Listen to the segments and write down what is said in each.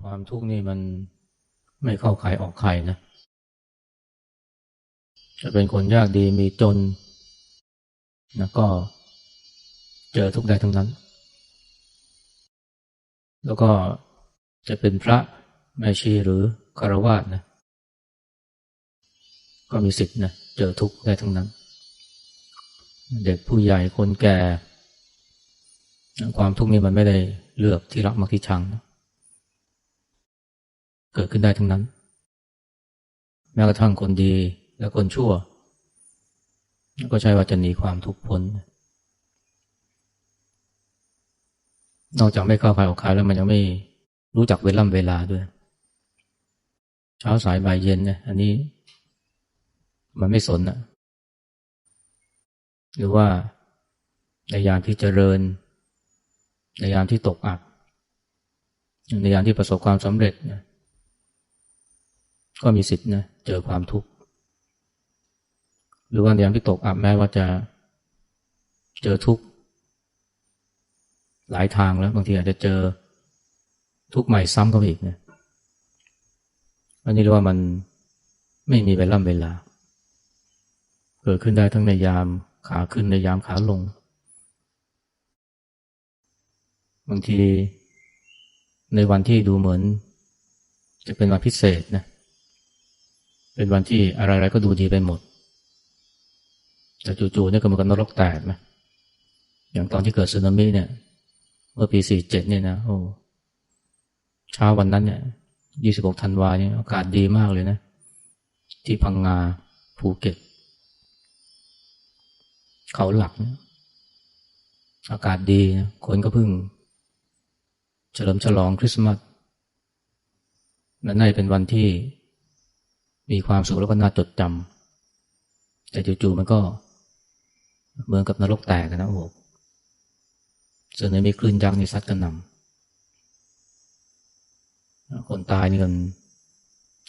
ความทุกข์นี่มันไม่เข้าใครออกใครนะ จะเป็นคนยากดีมีจนนะก็เจอทุกข์ได้ทั้งนั้น แล้วก็จะเป็นพระแม่ชีหรือคารวาสนะ ก็มีสิทธิ์นะเจอทุกข์ได้ทั้งนั้น เด็กผู้ใหญ่คนแก่ ความทุกข์นี้มันไม่ได้เลือกที่รักมักที่ชังนะ เกิดขึ้นได้ทั้งนั้น แม้กระทั่งคนดีและคนชั่ว ก็ใช่ว่าจะหนีความทุกข์พ้น นอกจากไม่เข้าใครออกใครแล้วมันยังไม่รู้จักเวล่ำเวลาด้วย เช้าสายบ่ายเย็นเนี่ยอันนี้มันไม่สนอะหรือว่าในยามที่เจริญ ในยามที่ตกอับในยามที่ประสบความสำเร็จนะ ก็มีสิทธิ์นะเจอความทุกข์ หรือว่าในยามที่ตกอับแม้ว่าจะเจอทุกข์หลายทางแล้วบางทีอาจจะเจอทุกข์ใหม่ซ้ำเข้าไปอีกนะอันนี้เรียกว่ามันไม่มีเวลาเวลา เกิดขึ้นได้ทั้งในยามขาขึ้นในยามขาลง บางทีในวันที่ดูเหมือน จะเป็นวันพิเศษนะ เป็นวันที่อะไรๆก็ดูดีไปหมด แต่จู่ๆเนี่ยก็มันกันรกแตกนะอย่างตอนที่เกิดสึนามิเนี่ย เมื่อปีสี่เจ็ดเนี่ยนะโอ้เช้าวันนั้นเนี่ยยี่สิบหกธันวาเนี่ยอากาศดีมากเลยนะ ที่พังงาภูเก็ต เขาหลักเนี่ยอากาศดีนะคนก็เพิ่ง เฉลิมฉลองคริสต์มาสและน่าจะเป็นวันที่ มีความสุขแล้วก็น่าจดจำแต่จู่ๆมันก็เหมือนกับนรกแตกนะโอ้โหส่วนในมีคลื่นยักษ์นี่ซัดกันนำคนตายนี่กัน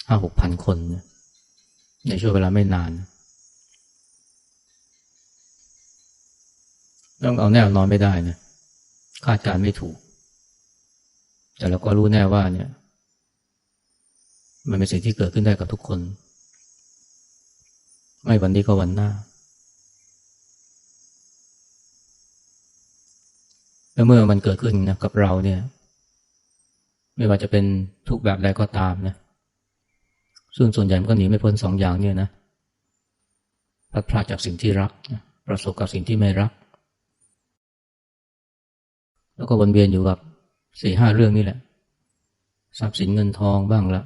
ห้าหกพันคน ในช่วงเวลาไม่นานต้องเอาแน่นอนไม่ได้นะคาดการไม่ถูก แต่เราก็รู้แน่ว่าเนี่ย มันเป็นสิ่งที่เกิดขึ้นได้กับทุกคน ไม่วันนี้ก็วันหน้า แล้วเมื่อมันเกิดขึ้นนะกับเราเนี่ย ไม่ว่าจะเป็นทุกแบบใดก็ตามนะซึ่งส่วนใหญ่มันก็หนีไม่พ้นสองอย่างเนี่ยนะพลัดพลาดจากสิ่งที่รัก ประสบกับสิ่งที่ไม่รัก แล้วก็วนเวียนอยู่กับสี่ห้าเรื่องนี่แหละ ทรัพย์สินเงินทองบ้างละ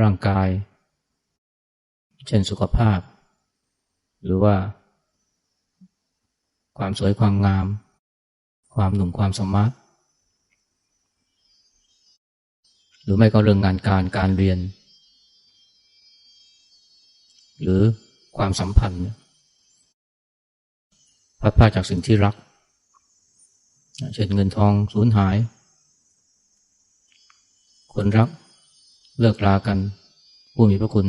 ร่างกาย เช่นสุขภาพ หรือว่า ความสวยความงาม ความหนุ่มความสมาร์ทหรือไม่ก็เรื่องงานการการเรียน หรือความสัมพันธ์พัดพาจากสิ่งที่รัก เช่นเงินทองสูญหาย คนรัก เลิกรากัน ผู้มีพระคุณ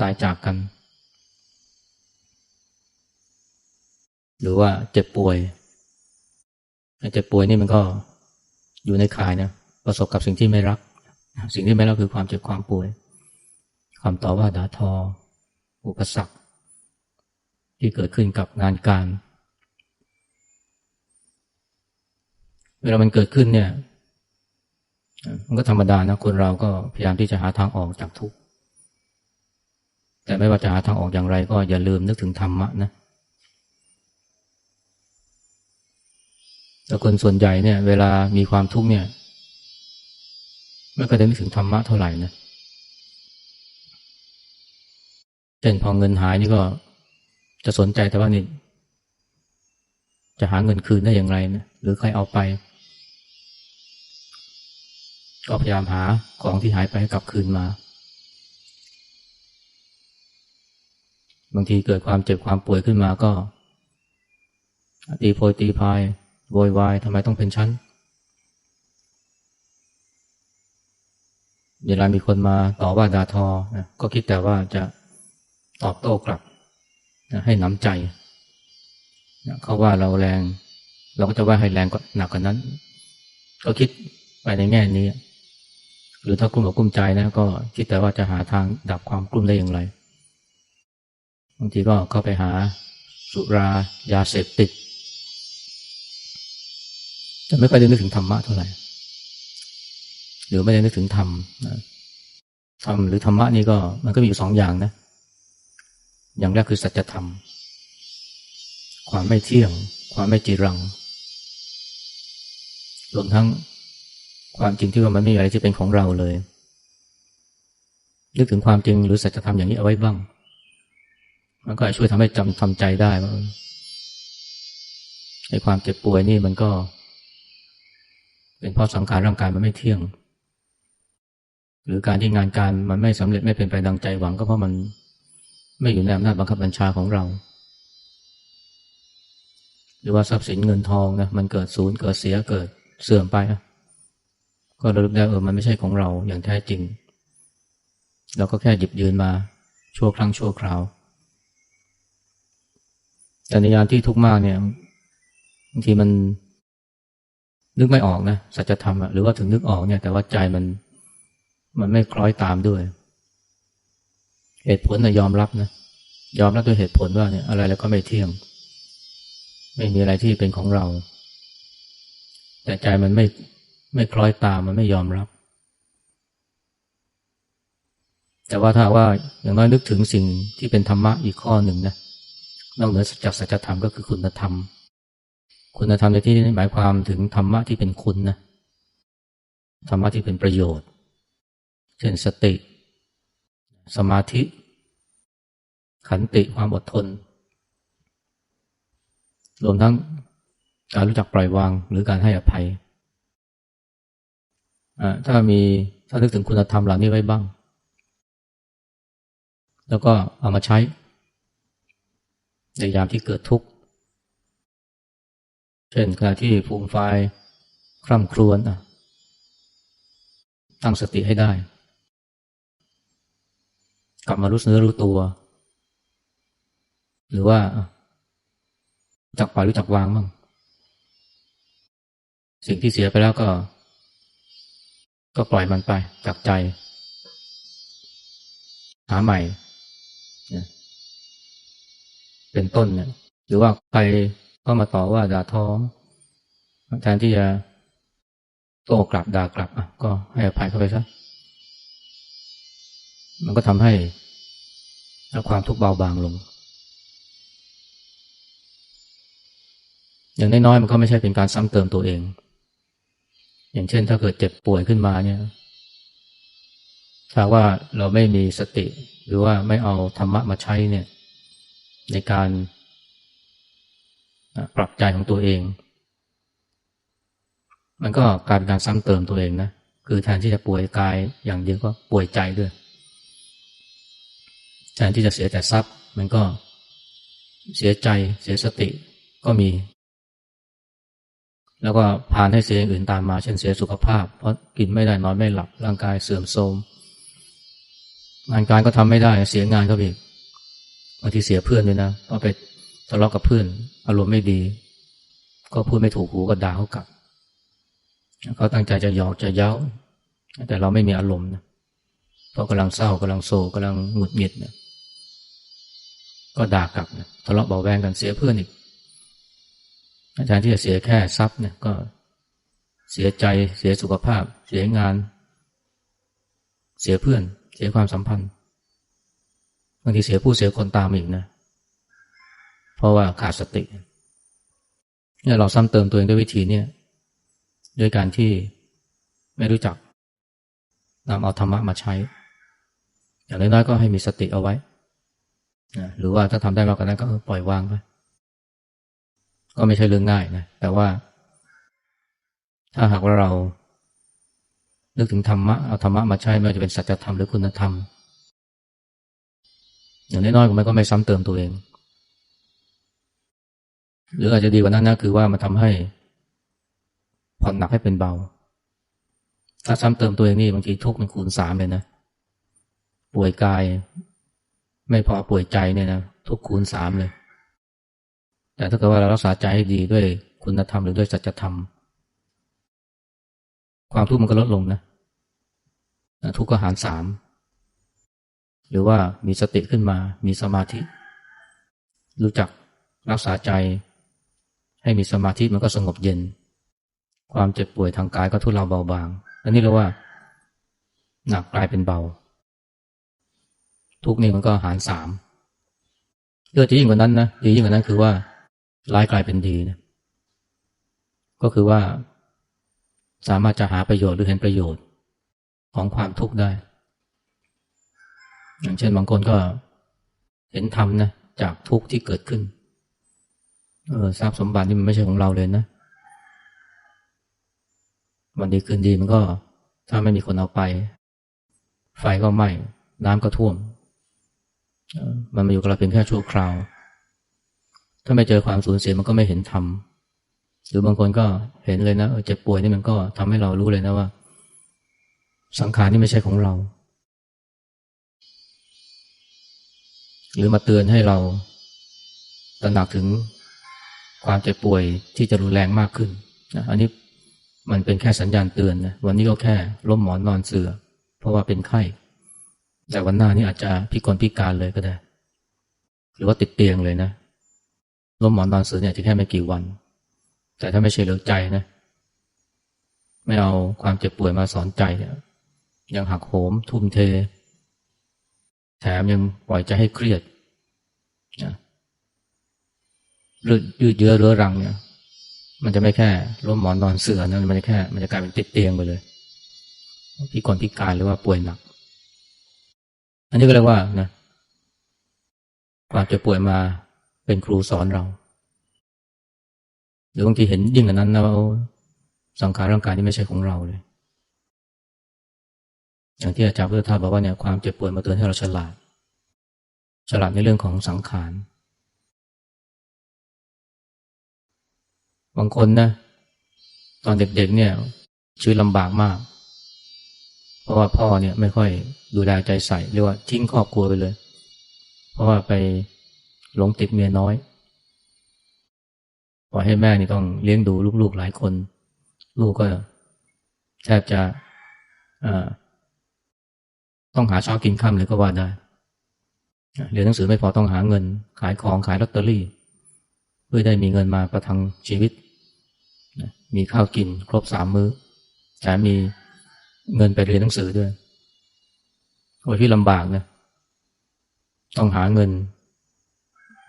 ตายจากกัน หรือว่าเจ็บป่วยเจ็บป่วยนี่มันก็อยู่ในข่ายนะประสบกับสิ่งที่ไม่รัก สิ่งที่ไม่รักคือความเจ็บความป่วย ความต่อว่าด่าทอ อุปสรรคที่เกิดขึ้นกับงานการ เวลามันเกิดขึ้นเนี่ย มันก็ธรรมดานะคนเราก็พยายามที่จะหาทางออกจากทุกข์แต่ไม่ว่าจะหาทางออกอย่างไร ก็อย่าลืมนึกถึงธรรมะนะแต่คนส่วนใหญ่เนี่ย เวลามีความทุกข์เนี่ยไม่ก็ได้นึกถึงธรรมะเท่าไหร่นะเช่นพอเงินหายนี่ก็จะสนใจแต่ว่านี่จะหาเงินคืนได้อย่างไรนะหรือใครเอาไป ก็พยายามหาของที่หายไปให้กลับคืนมา บางทีเกิดความเจ็บความป่วยขึ้นมาก็ ตีโพยตีพายโวยวายทำไมต้องเป็นชั้นเวลามีคนมาต่อว่าด่าทอนะก็คิดแต่ว่าจะตอบโต้กลับนะให้น้ำใจนะเขาว่าเราแรง เราก็จะว่าให้แรงกว่าหนักกว่านั้น ก็คิดไปในแง่นี้ หรือถ้ากลุ้มอกกลุ้มใจนะก็คิดแต่ว่าจะหาทางดับความกลุ้มได้อย่างไรบางทีก็เข้าไปหาสุรายาเสพติดจะไม่ค่อยได้นึกถึงธรรมะเท่าไหร่หรือไม่ได้นึกถึงธรรมธรรมหรือธรรมะนี่ก็มันก็มีอยู่สองอย่างนะ อย่างแรกคือสัจธรรม ความไม่เที่ยง ความไม่จีรัง รวมทั้ง ความจริงที่ว่ามันไม่มีอะไรที่เป็นของเราเลย นึกถึงความจริงหรือสัจธรรมอย่างนี้เอาไว้บ้าง มันก็ช่วยทำให้จำทำใจได้ว่าไอ้ความเจ็บป่วยนี่มันก็ เป็นเพราะสังขารร่างกายมันไม่เที่ยง หรือการที่งานการมันไม่สำเร็จไม่เป็นไปดังใจหวังก็เพราะมันไม่อยู่ในอำนาจบังคับบัญชาของเรา หรือว่าทรัพย์สินเงินทองนะมันเกิดศูนย์เกิดเสียเกิดเสื่อมไปอะ ก็ระลึกได้เออมันไม่ใช่ของเราอย่างแท้จริง เราก็แค่หยิบยืนมาชั่วครั้งชั่วคราว แต่ในยามที่ทุกข์มากเนี่ยบางทีมันนึกไม่ออกนะสัจธรรมอะหรือว่าถึงนึกออกเนี่ย แต่ว่าใจมัน มันไม่คล้อยตามด้วย เหตุผลนะยอมรับนะยอมรับด้วยเหตุผลว่าเนี่ยอะไรแล้วก็ไม่เที่ยง ไม่มีอะไรที่เป็นของเรา แต่ใจมันไม่ ไม่คล้อยตามมันไม่ยอมรับ แต่ว่าถ้าว่าอย่างน้อยนึกถึงสิ่งที่เป็นธรรมะอีกข้อหนึ่งนะนอกเหนือจากสัจธรรมก็คือคุณธรรม คุณธรรมในที่นี้หมายความถึงธรรมะที่เป็นคุณนะธรรมะที่เป็นประโยชน์ เช่นสติ สมาธิ ขันติความอดทน รวมทั้งการรู้จักปล่อยวางหรือการให้อภัย ถ้ามีถ้านึกถึงคุณธรรมเหล่านี้ไว้บ้าง แล้วก็เอามาใช้ในยามที่เกิดทุกข์ เช่นขณะที่ฟูมไฟคร่ำครวญตั้งสติให้ได้ กลับมารู้เนื้อรู้ตัว หรือว่าจักปล่อยรู้จักวางบ้างสิ่งที่เสียไปแล้วก็ ก็ปล่อยมันไปจากใจ หาใหม่ เป็นต้นเนี่ยหรือว่าใครก็มาต่อว่าด่าท้องแทนที่จะโต้กลับด่ากลับอะก็ให้อภัยเข้าไปซะมันก็ทำให้ความทุกข์เบาบางลง อย่างน้อยๆมันก็ไม่ใช่เป็นการซ้ำเติมตัวเอง อย่างเช่น ถ้าเกิดเจ็บป่วยขึ้นมาเนี่ยถ้าว่าเราไม่มีสติ หรือว่าไม่เอาธรรมะมาใช้เนี่ย ในการปรับใจของตัวเอง มันก็กายเป็นการซ้ำเติมตัวเองนะ คือแทนที่จะป่วยกายอย่างเดียวก็ป่วยใจด้วย แทนที่จะเสียแต่ทรัพย์ มันก็เสียใจเสียสติก็มี แล้วก็พานให้เสียอย่างอื่นตามมา เช่นเสียสุขภาพ เพราะกินไม่ได้นอนไม่หลับร่างกายเสื่อมโทรมงานการก็ทำไม่ได้เสียงานก็อีกบางทีเสียเพื่อนด้วยนะเพราะไปทะเลาะกับเพื่อน อารมณ์ไม่ดี ก็พูดไม่ถูกหูก็ด่าเขากลับเขาตั้งใจจะหยอกจะเย้า แต่เราไม่มีอารมณ์นะเพราะกำลังเศร้ากำลังโศกกำลังหงุดหงิดเนี่ยก็ด่ากลับนะทะเลาะเบาแวงกันเสียเพื่อนอีก อาจารย์ที่จะเสียแค่ทรัพย์เนี่ยก็เสียใจเสียสุขภาพ เสียงาน เสียเพื่อน เสียความสัมพันธ์บางทีเสียผู้เสียคนตามอีกนะ เพราะว่าขาดสติเนี่ยเราซ้ำเติมตัวเองด้วยวิธีเนี่ยด้วยการที่ไม่รู้จักนำเอาธรรมะมาใช้ อย่างน้อยๆก็ให้มีสติเอาไว้นะหรือว่าถ้าทำได้มากกว่านั้นก็ปล่อยวางไป ก็ไม่ใช่เรื่องง่ายนะ แต่ว่า ถ้าหากว่าเรา นึกถึงธรรมะ เอาธรรมะมาใช้ไม่ว่าจะเป็นสัจธรรมหรือคุณธรรม อย่างน้อยๆมันก็ไม่ซ้ำเติมตัวเอง หรืออาจจะดีกว่านั้นนะคือว่ามันทำให้ผ่อนหนักให้เป็นเบา ถ้าซ้ำเติมตัวเองนี่บางทีทุกข์มันคูณสามเลยนะ ป่วยกาย ไม่พอป่วยใจเนี่ยนะทุกคูณสามเลย แต่ถ้าเกิดว่าเรารักษาใจให้ดีด้วยคุณธรรมหรือด้วยสัจธรรม ความทุกข์มันก็ลดลงนะ ทุกข์ก็หารสาม หรือว่ามีสติขึ้นมา มีสมาธิ รู้จักรักษาใจ ให้มีสมาธิมันก็สงบเย็น ความเจ็บป่วยทางกายก็ทุเลาเบาบาง อันนี้เรียกว่า หนักกลายเป็นเบา ทุกนี่มันก็หารสามเรื่องที่ยิ่งกว่านั้นนะดียิ่งกว่านั้นคือว่า ร้ายกลายเป็นดีนะก็คือว่า สามารถจะหาประโยชน์หรือเห็นประโยชน์ของความทุกข์ได้ อย่างเช่นบางคนก็เห็นธรรมนะจากทุกข์ที่เกิดขึ้น เออทรัพย์สมบัตินี่มันไม่ใช่ของเราเลยนะวันดีคืนดีมันก็ ถ้าไม่มีคนเอาไป ไฟก็ไหม้น้ำก็ท่วม มันมาอยู่กับเราเพียงแค่ชั่วคราว ถ้าไม่เจอความสูญเสียมันก็ไม่เห็นธรรมหรือบางคนก็เห็นเลยนะเจ็บป่วยนี่มันก็ทำให้เรารู้เลยนะว่า สังขารนี่ไม่ใช่ของเรา หรือมาเตือนให้เราตระหนักถึงความเจ็บป่วยที่จะรุนแรงมากขึ้นนะอันนี้มันเป็นแค่สัญญาณเตือนนะวันนี้ก็แค่ล้มหมอนนอนเสือ เพราะว่าเป็นไข้ แต่วันหน้านี่อาจจะพิกลพิการเลยก็ได้ หรือว่าติดเตียงเลยนะ ล้มหมอนนอนเสือเนี่ยจะแค่ไม่กี่วัน แต่ถ้าไม่ใช่เหลือใจนะ ไม่เอาความเจ็บป่วยมาสอนใจเนี่ย ยังหักโหมทุ่มเท แถมยังปล่อยใจให้เครียดนะยืดเยื้อเรื้อรังเนี่ยมันจะไม่แค่ล้มหมอนนอนเสือนะมันจะแค่ มันจะกลายเป็นติดเตียงไปเลยพิกลพิการหรือว่าป่วยหนัก อันนี้ก็เรียกว่านะความเจ็บป่วยมา เป็นครูสอนเรา หรือบางทีเห็นยิ่งกว่านั้นนะว่าสังขารร่างกายนี่ไม่ใช่ของเราเลย อย่างที่อาจารย์พุทธทาสบอกว่าเนี่ยความเจ็บป่วยมาเตือนให้เราฉลาด ฉลาดในเรื่องของสังขาร บางคนนะ ตอนเด็กๆเนี่ยชีวิตลำบากมาก เพราะว่าพ่อเนี่ยไม่ค่อยดูแลใจใส่เรียกว่าทิ้งครอบครัวไปเลย เพราะว่าไป หลงติดเมียน้อยปล่อยให้แม่นี่ต้องเลี้ยงดูลูกๆหลายคน ลูกก็แทบจะต้องหาช้อกินข้ามเลยก็ว่าได้เรียนหนังสือไม่พอต้องหาเงิน ขายของขายลอตเตอรี่ เพื่อได้มีเงินมาประทังชีวิต มีข้าวกินครบสามมือ้อแถมมีเงินไปเรียนหนังสือด้วยโอ้ยที่ลำบากนะต้องหาเงิน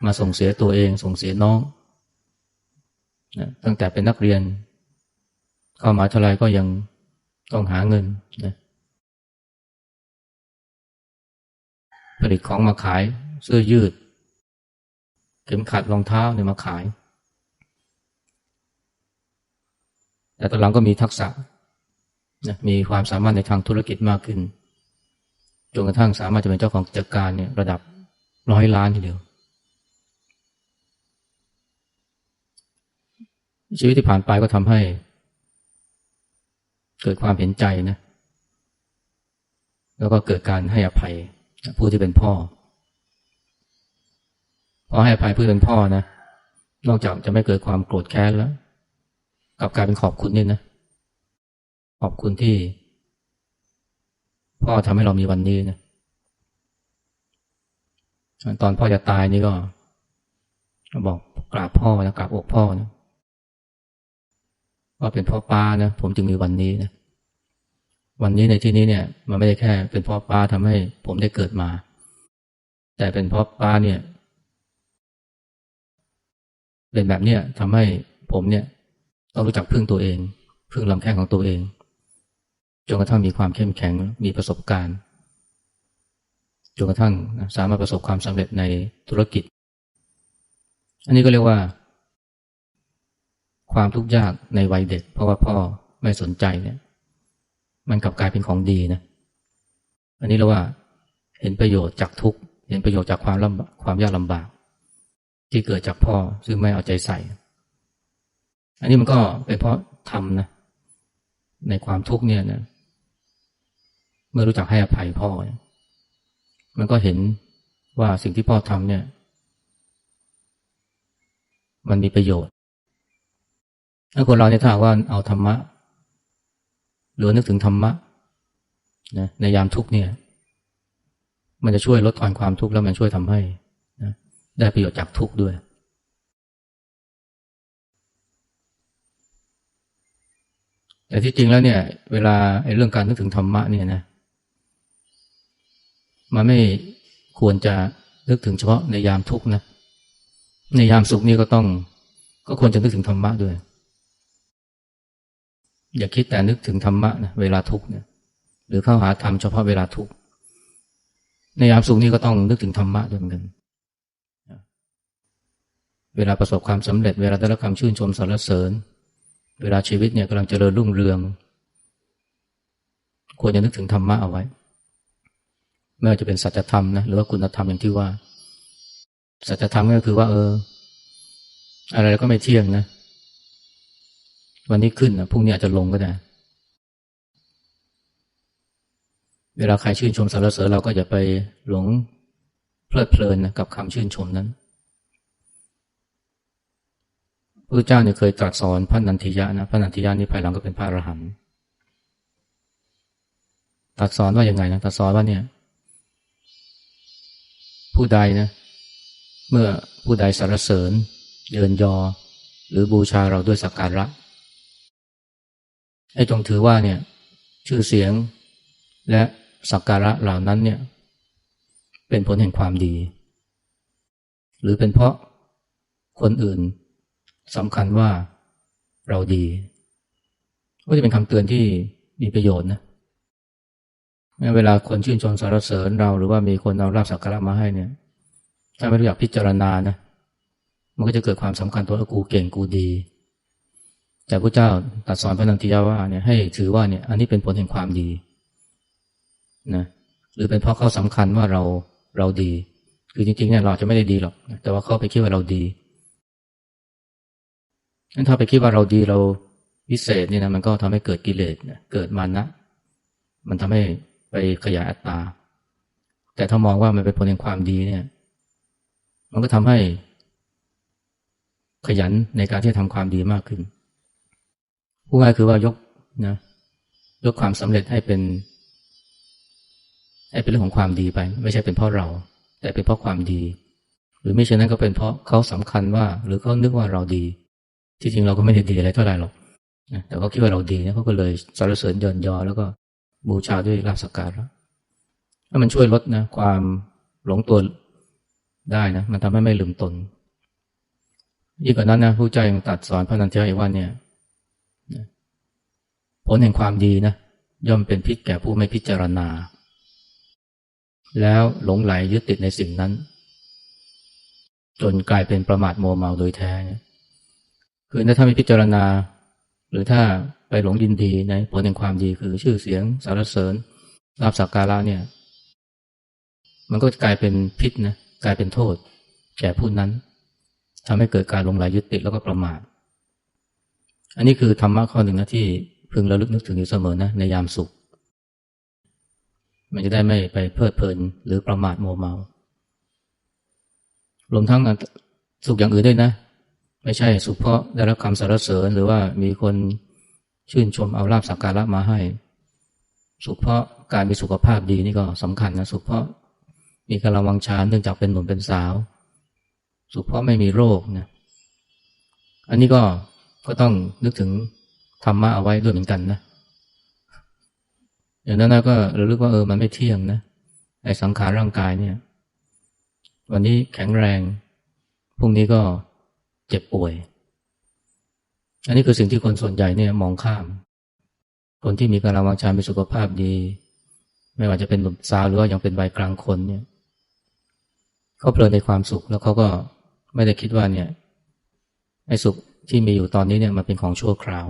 มาส่งเสียตัวเอง ส่งเสียน้องนะตั้งแต่เป็นนักเรียน เข้ามาเท่าไรก็ยังต้องหาเงินนะผลิตของมาขายเสื้อยืด เข็มขัดรองเท้าเนี่ยมาขาย แต่ตอนหลังก็มีทักษะนะมีความสามารถในทางธุรกิจมากขึ้นจนกระทั่งสามารถจะเป็นเจ้าของกิจการเนี่ยระดับร้อยล้านทีเดียว ชีวิตที่ผ่านไปก็ทำให้ เกิดความเห็นใจนะ แล้วก็เกิดการให้อภัยผู้ที่เป็นพ่อพอให้อภัยผู้เป็นพ่อนะ นอกจากจะไม่เกิดความโกรธแค้นแล้วกลับกลายเป็นขอบคุณนี่นะ ขอบคุณที่ พ่อทำให้เรามีวันนี้นะตอนพ่อจะตายนี่ก็บอกกราบพ่อนะกราบอกพ่อนะ ว่าเป็นพ่อป้านะผมจึงมีวันนี้นะวันนี้ในที่นี้เนี่ย มันไม่ได้แค่ เป็นพ่อป้าทำให้ผมได้เกิดมา แต่เป็นพ่อป้าเนี่ย เป็นแบบเนี้ยทำให้ผมเนี่ย ต้องรู้จักพึ่งตัวเอง พึ่งลำแข้งของตัวเองจนกระทั่งมีความเข้มแข็งมีประสบการณ์จนกระทั่งสามารถประสบความสำเร็จในธุรกิจ อันนี้ก็เรียกว่า ความทุกข์ยากในวัยเด็ก เพราะว่าพ่อไม่สนใจเนี่ย มันกลับกลายเป็นของดีนะ อันนี้เราว่าเห็นประโยชน์จากทุกข์เห็นประโยชน์จากความลำความยากลำบาก ที่เกิดจากพ่อซึ่งไม่เอาใจใส่ อันนี้มันก็เป็นเพราะทำนะ ในความทุกข์เนี่ยนะเมื่อรู้จักให้อภัยพ่อ มันก็เห็นว่าสิ่งที่พ่อทำเนี่ย มันมีประโยชน์ ถ้าคนเราเนี่ยถ้าว่าเอาธรรมะ หรือนึกถึงธรรมะนะในยามทุกเนี่ย มันจะช่วยลดทอนความทุกข์แล้วมันช่วยทำให้นะได้ประโยชน์จากทุกข์ด้วย แต่ที่จริงแล้วเนี่ย เวลาไอ้เรื่องการนึกถึงธรรมะเนี่ยนะมันไม่ควรจะนึกถึงเฉพาะในยามทุกข์นะ ในยามสุขนี่ก็ต้อง ก็ควรจะนึกถึงธรรมะด้วย อย่าคิดแต่นึกถึงธรรมะนะเวลาทุกข์เนี่ยหรือเข้าหาธรรมเฉพาะเวลาทุกข์ในยามสุขนี่ก็ต้องนึกถึงธรรมะด้วยเหมือนกันเวลาประสบความสำเร็จเวลาได้รับคำชื่นชมสรรเสริญ เวลาชีวิตเนี่ยกำลังเจริญรุ่งเรือง ควรจะนึกถึงธรรมะเอาไว้ไม่ว่าจะเป็นสัจธรรมนะหรือว่าคุณธรรมอย่างที่ว่า สัจธรรมก็คือว่า เออ อะไรก็ไม่เที่ยงนะ วันนี้ขึ้นนะพรุ่งนี้อาจจะลงก็ได้ เวลาใครชื่นชมสรรเสริญเราก็อย่าไปหลงเพลิดเพลินนะกับคำชื่นชมนั้นพระเจ้าเนี่ยเคยตรัสสอนพระนันทิยะนะพระนันทิยะนี่ภายหลังก็เป็นพระอรหันต์ตรัสสอนว่าอย่างไงนะตรัสสอนว่าเนี่ย ผู้ใดนะ เมื่อผู้ใดสรรเสริญ เยินยอ หรือบูชาเราด้วยสักการะ ให้จงถือว่าเนี่ยชื่อเสียงและสักการะเหล่านั้นเนี่ยเป็นผลแห่งความดี หรือเป็นเพราะคนอื่นสำคัญว่าเราดี ก็จะเป็นคำเตือนที่มีประโยชน์นะเวลาคนชื่นชมสรรเสริญเราหรือว่ามีคนเอาราบสักการะมาให้เนี่ย ถ้าไม่รู้จักพิจารณานะมันก็จะเกิดความสำคัญตัวกูเก่งกูดี แต่พระเจ้าตัดสอนพระนันทิยาว่าเนี่ยให้ถือว่าเนี่ยอันนี้เป็นผลแห่งความดีนะหรือเป็นเพราะเขาสำคัญว่าเราเราดี คือจริงๆเนี่ยเราจะไม่ได้ดีหรอก แต่ว่าเขาไปคิดว่าเราดีงั้นถ้าไปคิดว่าเราดีเราพิเศษเนี่ยนะมันก็ทำให้เกิดกิเลสเกิดมานะมันทำให้ไปขยายอัตตา แต่ถ้ามองว่ามันเป็นผลแห่งความดีเนี่ย มันก็ทำให้ขยันในการที่จะทำความดีมากขึ้น ผู้ง่ายคือว่ายกนะยกความสำเร็จให้เป็น ให้เป็นเรื่องของความดีไป ไม่ใช่เป็นเพราะเรา แต่เป็นเพราะความดี หรือไม่เช่นนั้นก็เป็นเพราะเขาสำคัญว่า หรือเขานึกว่าเราดี ที่จริงเราก็ไม่ได้ดีอะไรเท่าไหร่หรอกแต่เขาคิดว่าเราดีเนี่ยเขาก็เลยสรรเสริญยินยอ แล้วก็บูชาด้วยลาบสักการะถ้ามันช่วยลดนะความหลงตัวได้นะ มันทำให้ไม่ลืมตนยิ่งกว่านั้นนะผู้ใจยังตัดสอนพระนันเทอีกว่าเนี่ย ผลแห่งความดีนะย่อมเป็นพิษแก่ผู้ไม่พิจารณา แล้วหลงไหลยึดติดในสิ่งนั้น จนกลายเป็นประมาทโมเมาโดยแท้เนี่ยคือถ้าไม่พิจารณา หรือถ้าไปหลงยินดีในผลแห่งความดีคือชื่อเสียงสารเสริญลาบสักการะเนี่ย มันก็จะกลายเป็นพิษนะกลายเป็นโทษแก่ผู้นั้นทำให้เกิดการลงไหลยึดติดแล้วก็ประมาทอันนี้คือธรรมะข้อหนึ่งนะที่ พึงระลึกนึกถึงอยู่เสมอนะในยามสุข มันจะได้ไม่ไปเพลิดเพลินหรือประมาทโมเมารวมทั้งสุขอย่างอื่นด้วยนะ ไม่ใช่สุขเพราะได้รับคำสรรเสริญหรือว่ามีคนชื่นชมเอาลาบสักการะมาให้ สุขเพราะการมีสุขภาพดีนี่ก็สำคัญนะสุขเพราะมีกำลังวังชาเนื่องจากเป็นหนุ่มเป็นสาว สุขเพราะไม่มีโรคนะอันนี้ก็ก็ต้องนึกถึง ธรรมะเอาไว้ด้วยเหมือนกันนะอย่างนั้นก็ระลึกว่าเออมันไม่เที่ยงนะไอ้สังขารร่างกายเนี่ย วันนี้แข็งแรงพรุ่งนี้ก็เจ็บป่วย อันนี้คือสิ่งที่คนส่วนใหญ่เนี่ยมองข้าม คนที่มีกำลังวังชามีสุขภาพดี ไม่ว่าจะเป็นหนุ่มสาวหรือว่ายังเป็นวัยกลางคนเนี่ยเขาเพลินในความสุขแล้วเขาก็ไม่ได้คิดว่าเนี่ยไอ้สุขที่มีอยู่ตอนนี้เนี่ยมันเป็นของชั่วคราว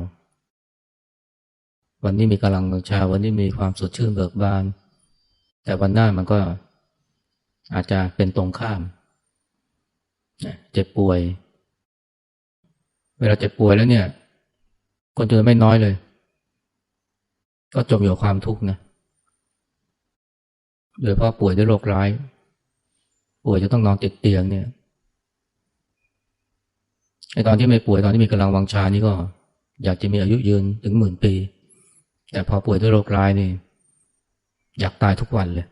วันนี้มีกำลังวังชา วันนี้มีความสดชื่นเบิกบาน แต่วันหน้ามันก็อาจจะเป็นตรงข้ามเจ็บป่วย เวลาเจ็บป่วยแล้วเนี่ย คนจะไม่น้อยเลย ก็จมอยู่ความทุกข์นะโดยเพราะป่วยด้วยโรคร้าย ป่วยจะต้องนอนติดเตียงเนี่ยไอตอนที่ไม่ป่วยตอนที่มีกำลังวังชานี่ก็ อยากจะมีอายุยืนถึงหมื่นปี แต่พอป่วยด้วยโรคร้ายนี่ อยากตายทุกวันเลย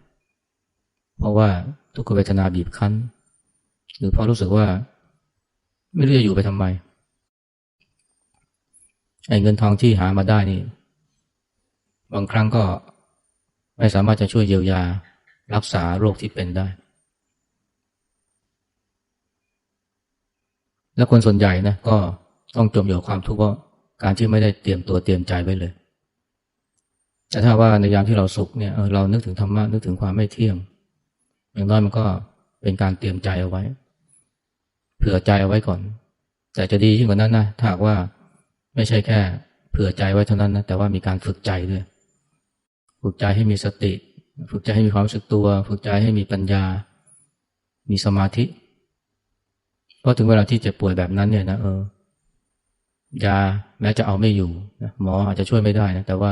เพราะว่าทุกขเวทนาบีบคั้น หรือเพราะรู้สึกว่า ไม่รู้จะอยู่ไปทำไมไอ้เงินทองที่หามาได้นี่ บางครั้งก็ไม่สามารถจะช่วยเยียวยา รักษาโรคที่เป็นได้ และคนส่วนใหญ่นะก็ต้องจมอยู่ความทุกข์เพราะการที่ไม่ได้เตรียมตัวเตรียมใจไว้เลย แต่ถ้าว่าในยามที่เราสุขเนี่ยเรานึกถึงธรรมะนึกถึงความไม่เที่ยง อย่างน้อยมันก็เป็นการเตรียมใจเอาไว้ เผื่อใจเอาไว้ก่อน แต่จะดียิ่งกว่านั้นนะถ้าว่าไม่ใช่แค่ เผื่อใจไว้เท่านั้นนะแต่ว่ามีการฝึกใจด้วยฝึกใจให้มีสติ ฝึกใจให้มีความรู้สึกตัว ฝึกใจให้มีปัญญา มีสมาธิพราะถึงเวลาที่เจ็บป่วยแบบนั้นเนี่ยนะเออยาแม้จะเอาไม่อยู่นะหมออาจจะช่วยไม่ได้นะแต่ว่า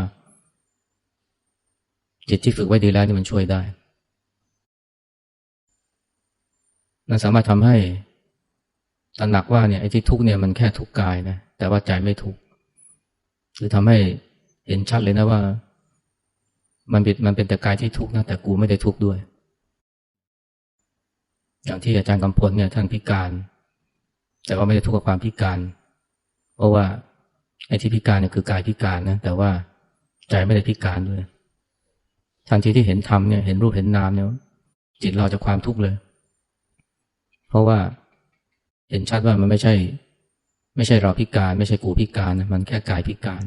จิตที่ฝึกไว้ดีแล้วนี่มันช่วยได้มันสามารถทำให้ตระหนักว่าเนี่ยไอ้ที่ทุกเนี่ยมันแค่ทุกกายนะแต่ว่าใจไม่ทุกหรือทำให้เห็นชัดเลยนะว่า มันเป็นมันเป็นแต่กายที่ทุกนะแต่กูไม่ได้ทุกด้วย อย่างที่อาจารย์กำพลเนี่ยท่านพิการ แต่ว่าไม่ได้ทุกข์กับความพิการ เพราะว่าไอ้ที่พิการเนี่ยคือกายพิการนะแต่ว่าใจไม่ได้พิการด้วย ทันทีที่เห็นธรรมเนี่ยเห็นรูปเห็นนามเนี่ยจิตเราจะความทุกข์เลย เพราะว่าเห็นชัดว่ามันไม่ใช่ ไม่ใช่เราพิการไม่ใช่กูพิการนะมันแค่กายพิการ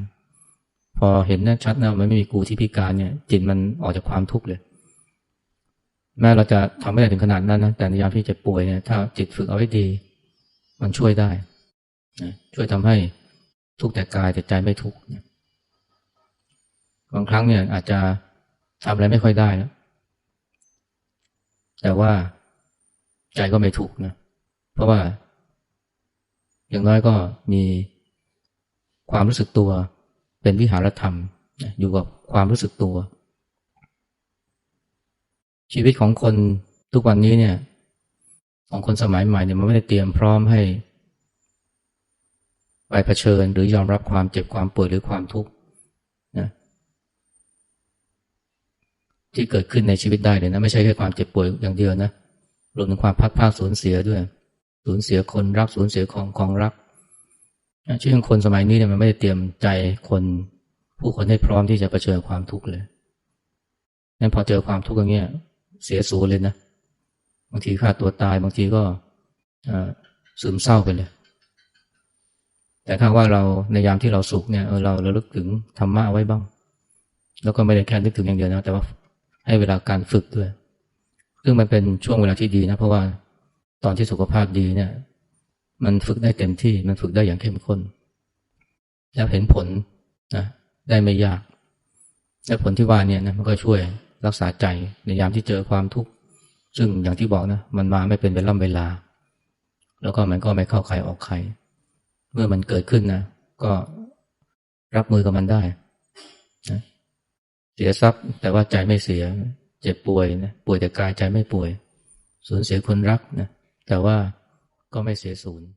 พอเห็นแน่ชัดนะมันไม่มีกูที่พิการเนี่ย จิตมันออกจากความทุกข์เลย แม้เราจะทำไม่ได้ถึงขนาดนั้นนะแต่ในยามที่เจะป่วยเนี่ยถ้าจิตฝึกเอาไว้ดี มันช่วยได้ช่วยทำให้ทุกข์แต่กายแต่ใจไม่ทุกข์บางครั้งเนี่ยอาจจะ ทำอะไรไม่ค่อยได้นะแต่ว่าใจก็ไม่ทุกนะ เพราะว่า อย่างน้อยก็มีความรู้สึกตัว เป็นวิหารธรรม อยู่กับความรู้สึกตัว ชีวิตของคนทุกวันนี้เนี่ย ของคนสมัยใหม่เนี่ยมันไม่ได้เตรียมพร้อมให้ไปเผชิญหรือยอมรับความเจ็บความป่วยหรือความทุกข์นะ ที่เกิดขึ้นในชีวิตได้เลยนะ ไม่ใช่แค่ความเจ็บป่วยอย่างเดียวนะรวมถึงความพัดพลาดสูญเสียด้วย สูญเสียคนรักสูญเสียของของรักชีวิตของคนสมัยนี้เนี่ยมันไม่ได้เตรียมใจคนผู้คนให้พร้อมที่จะเผชิญความทุกข์เลยงั้นพอเจอความทุกข์อย่างเงี้ย เสียสูญเลยนะบางทีฆ่าตัวตายบางทีก็ซึมเศร้าไปเลย แต่ถ้าว่าเราในยามที่เราสุขเนี่ยเออเราเราลึกถึงธรรมะไว้บ้าง แล้วก็ไม่ได้แค่นึกถึงอย่างเดียวนะแต่ว่า ให้เวลาการฝึกด้วย ซึ่งมันเป็นช่วงเวลาที่ดีนะ เพราะว่าตอนที่สุขภาพดีเนี่ย มันฝึกได้เต็มที่มันฝึกได้อย่างเข้มข้น แล้วเห็นผลนะได้ไม่ยาก และผลที่ว่าเนี่ยนะมันก็ช่วยรักษาใจในยามที่เจอความทุกข์ซึ่งอย่างที่บอกนะ มันมาไม่เป็นเวลาเวลา แล้วก็มันก็ไม่เข้าใครออกใคร เมื่อมันเกิดขึ้นนะ ก็รับมือกับมันได้นะ เสียทรัพย์ แต่ว่าใจไม่เสีย เจ็บป่วยนะป่วยแต่กายใจไม่ป่วย สูญเสียคนรักนะแต่ว่าก็ไม่เสียศูนย์